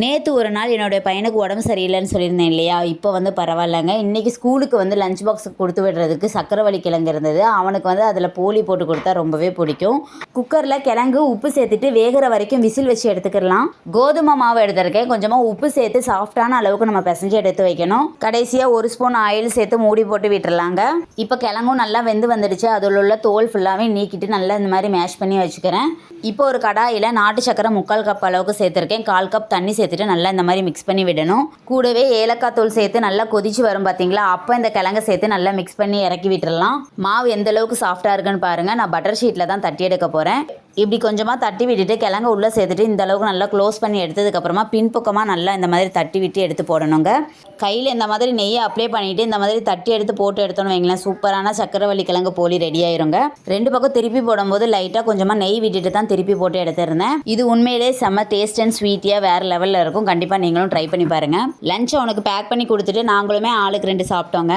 நேற்று ஒரு நாள் என்னுடைய பையனுக்கு உடம்பு சரியில்லைன்னு சொல்லியிருந்தேன் இல்லையா? இப்போ வந்து பரவாயில்லைங்க. இன்றைக்கி ஸ்கூலுக்கு வந்து லஞ்ச் பாக்ஸ் கொடுத்து விடுறதுக்கு சக்கரவள்ளி கிழங்கு இருந்தது. அவனுக்கு வந்து அதில் போலி போட்டு கொடுத்தா ரொம்பவே பிடிக்கும். குக்கரில் கிழங்கு உப்பு சேர்த்துட்டு வேகிற வரைக்கும் விசில் வச்சு எடுத்துக்கிடலாம் கோதுமை மாவு எடுத்திருக்கேன். கொஞ்சமாக உப்பு சேர்த்து சாஃப்டான அளவுக்கு நம்ம பிசைஞ்சு எடுத்து வைக்கணும். கடைசியாக ஒரு ஸ்பூன் ஆயில் சேர்த்து மூடி போட்டு விட்டுறலாங்க. இப்போ கிழங்கும் நல்லா வெந்து வந்துடுச்சு. அதில் உள்ள தோல் ஃபுல்லாகவே நீக்கிட்டு நல்லா இந்த மாதிரி மேஷ் பண்ணி வச்சுக்கிறேன். இப்போ ஒரு கடாயில் நாட்டு சக்கரை முக்கால் கப் அளவுக்கு சேர்த்துருக்கேன். கால் கப் தண்ணி சேர்த்து சேர்த்துட்டு நல்லா இந்த மாதிரி மிக்ஸ் பண்ணி விடணும். கூடவே ஏலக்காய் தூள் சேர்த்து நல்லா கொதிச்சு வரும் பார்த்தீங்களா அப்போ இந்த கிழங்கை சேர்த்து நல்லா மிக்ஸ் பண்ணி இறக்கி விட்டுடலாம் மாவு எந்த அளவுக்கு சாஃப்டாக இருக்குன்னு பாருங்கள் நான் பட்டர் ஷீட்டில் தான் தட்டி எடுக்க போகிறேன் இப்படி கொஞ்சமாக தட்டி விட்டுட்டு கிழங்க உள்ளே சேர்த்துட்டு இந்த அளவுக்கு நல்லா க்ளோஸ் பண்ணி எடுத்ததுக்கப்புறமா பின்பக்கமாக நல்லா இந்த மாதிரி தட்டி விட்டு எடுத்து போடணுங்க. கையில் இந்த மாதிரி நெய்யை அப்ளை பண்ணிவிட்டு இந்த மாதிரி தட்டி எடுத்து போட்டு எடுத்தோன்னு வைங்களேன் சூப்பரான சக்கரவள்ளி கிழங்கு போலி ரெடி ஆயிருங்க. ரெண்டு பக்கம் திருப்பி போடும்போது லைட்டாக கொஞ்சமாக நெய் விட்டுட்டு தான் திருப்பி போட்டு எடுத்திருந்தேன். இது உண்மையிலே செம்ம டேஸ்ட் அண்ட் ஸ்வீட்டியாக வேறு லெவலில் இருக்கும். கண்டிப்பாக நீங்களும் ட்ரை பண்ணி பாருங்கள் லஞ்ச் அவனுக்கு பேக் பண்ணி கொடுத்துட்டு நாங்களுமே ஆளுக்கு ரெண்டு சாப்பிட்டோங்க.